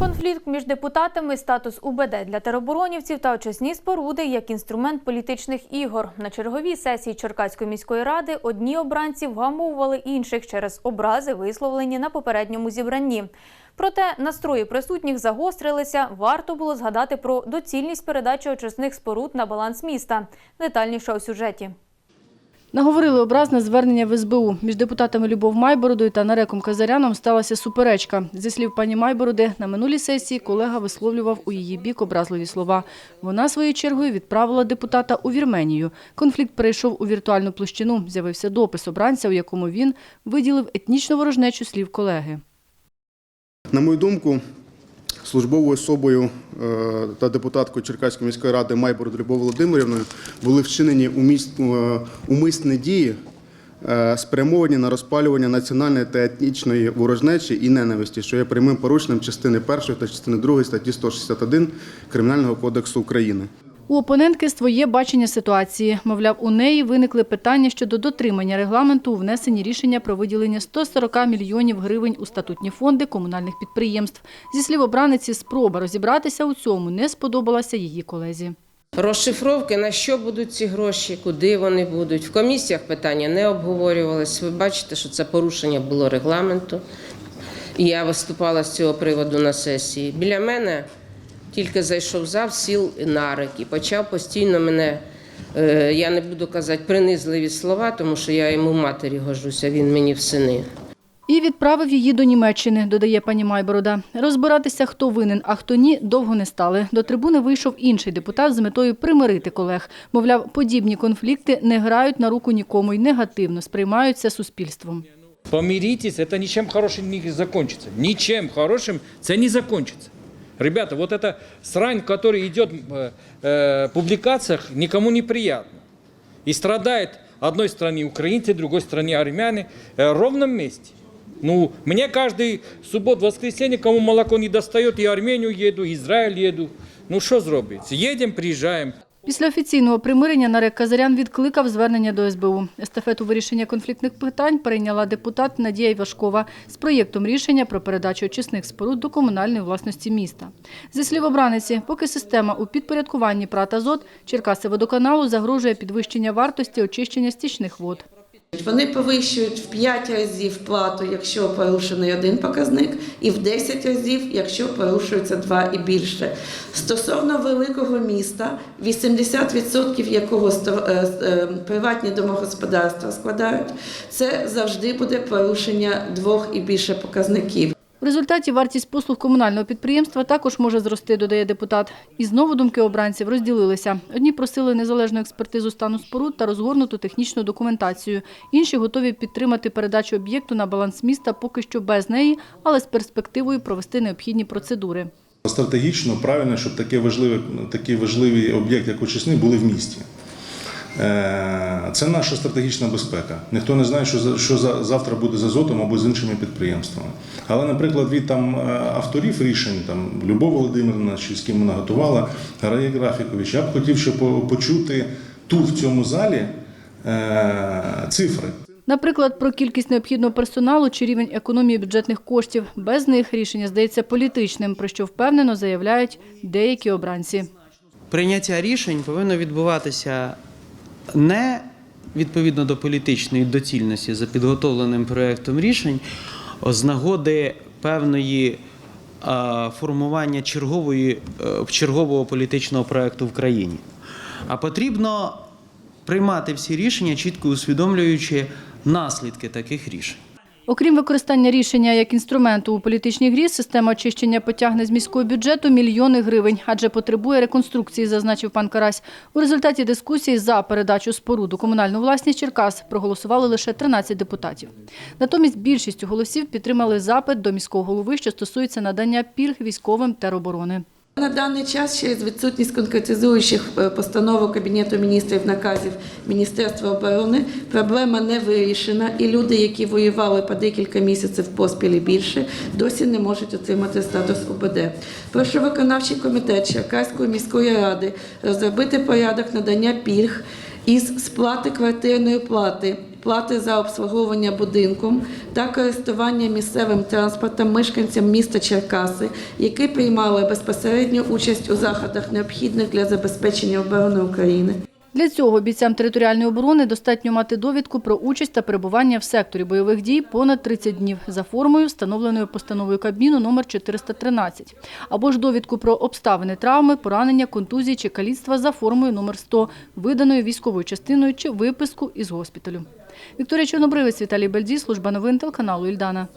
Конфлікт між депутатами, статус УБД для тероборонівців та очисні споруди як інструмент політичних ігор. На черговій сесії Черкаської міської ради одні обранці вгамовували інших через образи, висловлені на попередньому зібранні. Проте настрої присутніх загострилися. Варто було згадати про доцільність передачі очисних споруд на баланс міста. Детальніше у сюжеті. Наговорили образне звернення в СБУ. Між депутатами Любов Майбородою та Нареком Казаряном сталася суперечка. Зі слів пані Майбороди, на минулій сесії колега висловлював у її бік образливі слова. Вона своєю чергою відправила депутата у Вірменію. Конфлікт перейшов у віртуальну площину. З'явився допис обранця, у якому він виділив етнічну ворожнечу слів колеги. На мою думку, службовою особою е, та депутаткою Черкаської міської ради Майбород Любов Володимирівною були вчинені е, умисні дії, е, спрямовані на розпалювання національної та етнічної ворожнечі і ненависті, що є прямим порушенням частини 1 та частини 2 статті 161 Кримінального кодексу України. У опонентки своє бачення ситуації. Мовляв, у неї виникли питання щодо дотримання регламенту у внесенні рішення про виділення 140 мільйонів гривень у статутні фонди комунальних підприємств. Зі слів обраниці, спроба розібратися у цьому не сподобалася її колезі. Розшифровки, на що будуть ці гроші, куди вони будуть. В комісіях питання не обговорювалися. Ви бачите, що це порушення було регламенту. Я виступала з цього приводу на сесії. Біля мене тільки зайшов зав, сіл нарик і почав постійно мене, е, я не буду казати принизливі слова, тому що я йому матері гожуся, він мені в сини. І відправив її до Німеччини, додає пані Майборода. Розбиратися, хто винен, а хто ні, довго не стали. До трибуни вийшов інший депутат з метою примирити колег. Мовляв, подібні конфлікти не грають на руку нікому і негативно сприймаються суспільством. Помиритесь, это ничем хорошим не закончится. Ничем хорошим це не закончится. Ребята, вот эта срань, которая идет в э, публикациях, никому не приятна. И страдает одной стороне украинцы, другой стороне армяне э, в ровном месте. Ну, мне каждый суббот, воскресенье, кому молоко не достает, и Армению еду, и Израиль еду. Ну, що зробиться? Едем, приезжаем. Після офіційного примирення Нарек Казарян відкликав звернення до СБУ. Естафету вирішення конфліктних питань прийняла депутат Надія Івашкова з проєктом рішення про передачу очисних споруд до комунальної власності міста. Зі слів обраниці, поки система у підпорядкуванні ПРАТ «Азот», Черкаси водоканалу загрожує підвищення вартості очищення стічних вод. Вони повищують в 5 разів плату, якщо порушений один показник, і в 10 разів, якщо порушується два і більше. Стосовно великого міста, 80% якого е, е, приватні домогосподарства складають, це завжди буде порушення двох і більше показників. В результаті вартість послуг комунального підприємства також може зрости, додає депутат. І знову думки обранців розділилися. Одні просили незалежну експертизу стану споруд та розгорнуту технічну документацію. Інші готові підтримати передачу об'єкту на баланс міста поки що без неї, але з перспективою провести необхідні процедури. Стратегічно правильно, щоб таке важливе, такий важливий об'єкт, як очисний, були в місті. Е, Це наша стратегічна безпека. Ніхто не знає, що, за- що за- завтра буде з азотом або з іншими підприємствами. Але, наприклад, від там е, авторів рішень, там Любов Володимирівна, чи з ким вона готувала, Грає Графікович, я б хотів, щоб почути тут в цьому залі е, цифри. Наприклад, про кількість необхідного персоналу чи рівень економії бюджетних коштів. Без них рішення здається політичним, про що впевнено заявляють деякі обранці. прийняття рішень повинно відбуватися не відповідно до політичної доцільності за підготовленим проєктом рішень, з нагоди певної формування чергової, е, чергового політичного проєкту в країні. А потрібно приймати всі рішення, чітко усвідомлюючи наслідки таких рішень. Окрім використання рішення як інструменту у політичній грі, система очищення потягне з міського бюджету мільйони гривень, адже потребує реконструкції, зазначив пан Карась. У результаті дискусії за передачу споруд у комунальну власність Черкас проголосували лише 13 депутатів. Натомість більшістю голосів підтримали запит до міського голови, що стосується надання пільг військовим тероборони. На даний час через відсутність конкретизуючих е, постановок Кабінету міністрів наказів Міністерства оборони проблема не вирішена, і люди, які воювали по декілька місяців поспіль більше, досі не можуть отримати статус ОБД. Прошу виконавчий комітет Черкаської міської ради розробити порядок надання пільг із сплати квартирної плати плати за обслуговування будинком та користування місцевим транспортом мешканцям міста Черкаси, які приймали безпосередню участь у заходах, необхідних для забезпечення оборони України. Для цього бійцям територіальної оборони достатньо мати довідку про участь та перебування в секторі бойових дій понад 30 днів за формою, встановленою постановою Кабміну номер 413, або ж довідку про обставини травми, поранення, контузії чи каліцтва за формою номер 100, виданою військовою частиною чи виписку із госпіталю. Вікторія Чорнобривець, Віталій Бельдій, служба новин телеканалу Ільдана.